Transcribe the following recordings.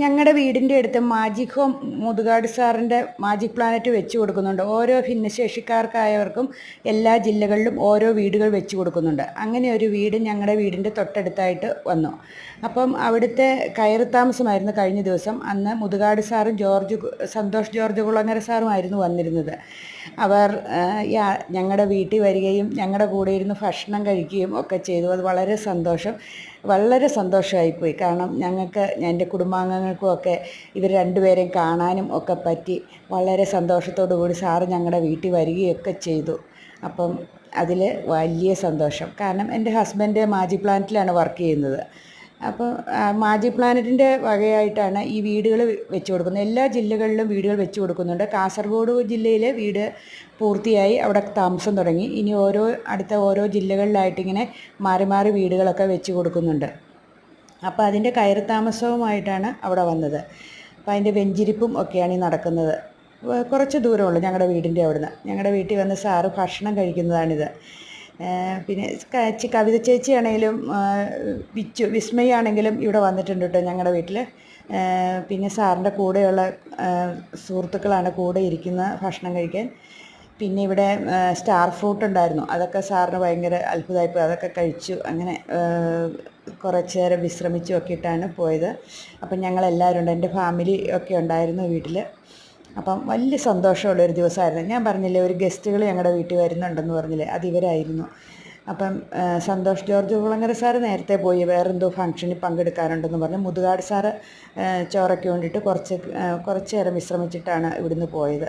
ഞങ്ങളുടെ വീടിന്റെ അടുത്ത് മാജിക് ഹോം മുതുകാട് സാറിന്റെ മാജിക് പ്ലാനറ്റ് വെച്ച് കൊടുക്കുന്നുണ്ട്. ഓരോ ഭിന്നശേഷിക്കാർക്കായവർക്കും എല്ലാ ജില്ലകളിലും ഓരോ വീടുകൾ വെച്ച് കൊടുക്കുന്നുണ്ട്. അങ്ങനെ ഒരു വീട് ഞങ്ങളുടെ വീടിന്റെ തൊട്ടടുത്തായിട്ട് വന്നു. അപ്പം അവിടുത്തെ കയറി താമസമായിരുന്നു കഴിഞ്ഞ ദിവസം. അന്ന് മുതുകാട് സാറും ജോർജ് സന്തോഷ് ജോർജ് കുളങ്ങര സാറുമായിരുന്നു വന്നിരുന്നത്. അവർ ഞങ്ങളുടെ വീട്ടിൽ വരികയും ഞങ്ങളുടെ കൂടെ ഇരുന്ന് ഭക്ഷണം കഴിക്കുകയും ഒക്കെ ചെയ്തു. അത് വളരെ സന്തോഷം. വളരെ സന്തോഷമായിപ്പോയി കാരണം ഞങ്ങൾക്ക് എന്റെ കുടുംബാംഗങ്ങൾക്കും ഒക്കെ ഇവർ രണ്ടുപേരെയും കാണാനും ഒക്കെ പറ്റി വളരെ സന്തോഷത്തോടു കൂടി സാറ് ഞങ്ങളുടെ വീട്ടിൽ വരികയൊക്കെ ചെയ്തു. അപ്പം അതിൽ വലിയ സന്തോഷം. കാരണം എന്റെ ഹസ്ബൻഡ് മാജി പ്ലാന്റിലാണ് വർക്ക് ചെയ്യുന്നത്. അപ്പോൾ മാജി പ്ലാനറ്റിന്റെ വകയായിട്ടാണ് ഈ വീടുകൾ വെച്ച് കൊടുക്കുന്നത്. എല്ലാ ജില്ലകളിലും വീടുകൾ വെച്ച് കൊടുക്കുന്നുണ്ട്. കാസർഗോഡ് ജില്ലയിലെ വീട് പൂർത്തിയായി. അവിടെ താമസം തുടങ്ങി. ഇനി ഓരോ അടുത്ത ഓരോ ജില്ലകളിലായിട്ടിങ്ങനെ മാറി മാറി വീടുകളൊക്കെ വെച്ച് കൊടുക്കുന്നുണ്ട്. അപ്പോൾ അതിന്റെ കയറി താമസവുമായിട്ടാണ് അവിടെ വന്നത്. അപ്പോൾ അതിന്റെ വെഞ്ചിരിപ്പും ഒക്കെയാണ് ഈ നടക്കുന്നത്. കുറച്ച് ദൂരമുള്ളൂ ഞങ്ങളുടെ വീടിന്റെ അവിടുന്ന്. ഞങ്ങളുടെ വീട്ടിൽ വന്ന് സാറ് ഭക്ഷണം കഴിക്കുന്നതാണിത്. പിന്നെ കവിത ചേച്ചിയാണെങ്കിലും വിച്ചു വിസ്മയാണെങ്കിലും ഇവിടെ വന്നിട്ടുണ്ട് കേട്ടോ ഞങ്ങളുടെ വീട്ടിൽ പിന്നെ സാറിന്റെ കൂടെയുള്ള സുഹൃത്തുക്കളാണ് കൂടെ ഇരിക്കുന്ന ഭക്ഷണം കഴിക്കാൻ. പിന്നെ ഇവിടെ സ്റ്റാർ ഫ്രൂട്ട് ഉണ്ടായിരുന്നു. അതൊക്കെ സാറിന് ഭയങ്കര അത്ഭുതമായിപ്പോയി അതൊക്കെ കഴിച്ചു. അങ്ങനെ കുറച്ച് നേരം വിശ്രമിച്ചു ഒക്കെ ഇട്ടാണ് പോയത്. അപ്പം ഞങ്ങളെല്ലാവരും ഉണ്ട്. എന്റെ ഫാമിലി ഒക്കെ ഉണ്ടായിരുന്നു വീട്ടിൽ അപ്പം വലിയ സന്തോഷമുള്ളൊരു ദിവസമായിരുന്നു. ഞാൻ പറഞ്ഞില്ലേ ഒരു ഗസ്റ്റുകൾ ഞങ്ങളുടെ വീട്ടിൽ വരുന്നുണ്ടെന്ന് പറഞ്ഞില്ലേ അത് ഇവരായിരുന്നു. അപ്പം സന്തോഷ് ജോർജ് കുളങ്ങര സാറ് നേരത്തെ പോയി വേറെന്തോ ഫംഗ്ഷനിൽ പങ്കെടുക്കാറുണ്ടെന്ന് പറഞ്ഞ്. മുതുകാട് സാറ് ചോറയ്ക്ക് വേണ്ടിയിട്ട് കുറച്ച് കുറച്ച് നേരം വിശ്രമിച്ചിട്ടാണ് ഇവിടുന്ന് പോയത്.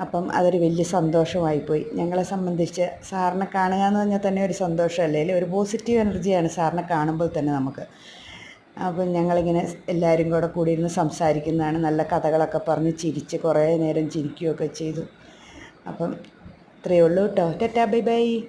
അപ്പം അതൊരു വലിയ സന്തോഷമായിപ്പോയി. ഞങ്ങളെ സംബന്ധിച്ച് സാറിനെ കാണുക എന്ന് പറഞ്ഞാൽ തന്നെ ഒരു സന്തോഷമല്ലേ? ഒരു പോസിറ്റീവ് എനർജിയാണ് സാറിനെ കാണുമ്പോൾ തന്നെ നമുക്ക്. അപ്പം ഞങ്ങളിങ്ങനെ എല്ലാവരും കൂടെ കൂടിയിരുന്ന് സംസാരിക്കുന്നതാണ്. നല്ല കഥകളൊക്കെ പറഞ്ഞ് ചിരിച്ച് കുറേ നേരം ചിരിക്കുകയൊക്കെ ചെയ്തു. അപ്പം ഇത്രയേ ഉള്ളൂ കേട്ടോ. Tata bye bye.